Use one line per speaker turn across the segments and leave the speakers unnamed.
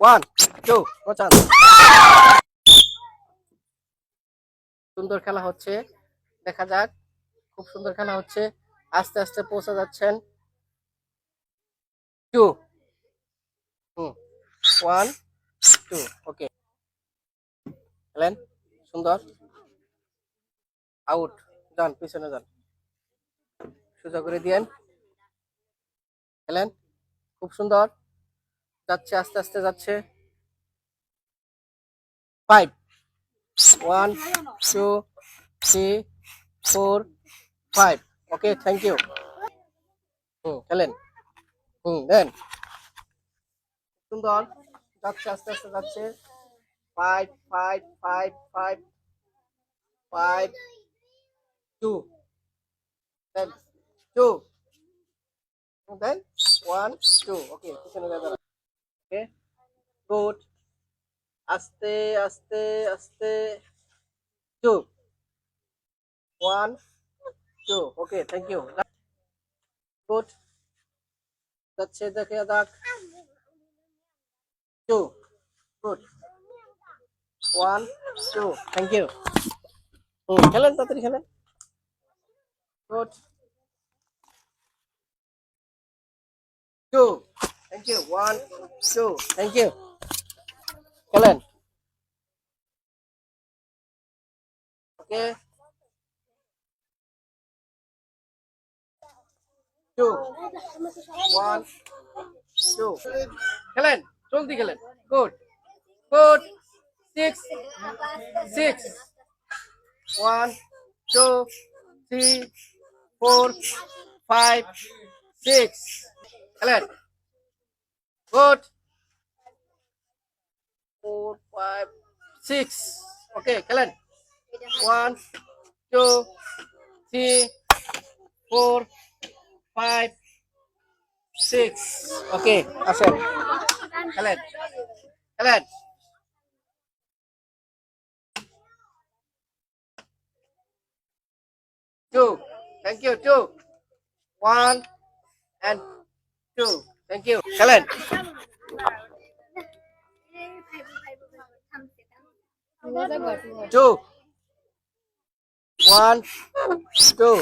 One সুন্দর খেলা হচ্ছে। দেখা যাক, খুব সুন্দর খেলা হচ্ছে। আস্তে আস্তে পৌঁছে যাচ্ছেন। Two hmm. One two okay খেলেন সুন্দর। আউট যান, পিছনে যান। সোজা করে দিয়েন। খেলেন খুব সুন্দর। যাচ্ছে আস্তে আস্তে যাচ্ছে। Five one two three four five okay thank you hmm খেলেন হুম দেন সুন্দর যাচ্ছে আস্তে আস্তে যাচ্ছে। Five five five five five two then two then one two okay পিছনে দাঁড়া ওকে গুড আস্তে আস্তে আস্তে two one two okay thank you good যাচ্ছে দেখে যাক two good one two thank you hmm খেলেন তাড়াতাড়ি খেলেন good to thank you one two thank you খেলেন ওকে টু ওয়ান টু খেলেন জলদি খেলেন good good six six one two three four five six খেলেন good four five six okay খেলেন one two three four five six okay আসেন খেলেন খেলেন two thank you two one and two thank you খেলেন two one two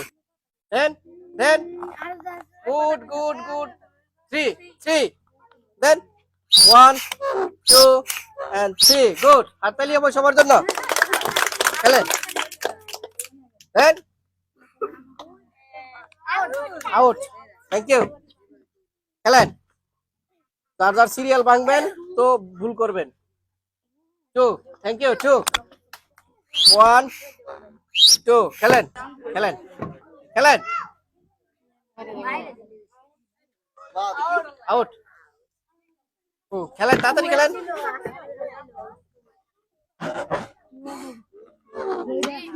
then then good good good three three then one two and three good হাততালি হবে সবার জন্য খেলেন then out thank you খেলেন যার সিরিয়াল ভাঙবেন, তো ভুল করবেন। Two thank you two one two খেলেন খেলেন খেলেন। আউট হুম, খেলেন, তাড়াতাড়ি খেলেন।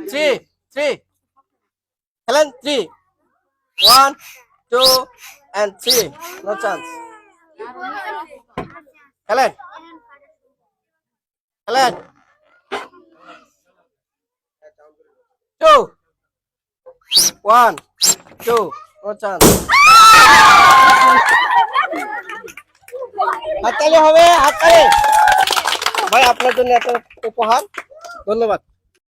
থ্রি থ্রি খেলেন three one two and three no chance খেলেন? খেলেন? Two. One. Two. No chance হাততালি হবে, হাততালি। ভাই, আপনার জন্য একটা উপহার। ধন্যবাদ।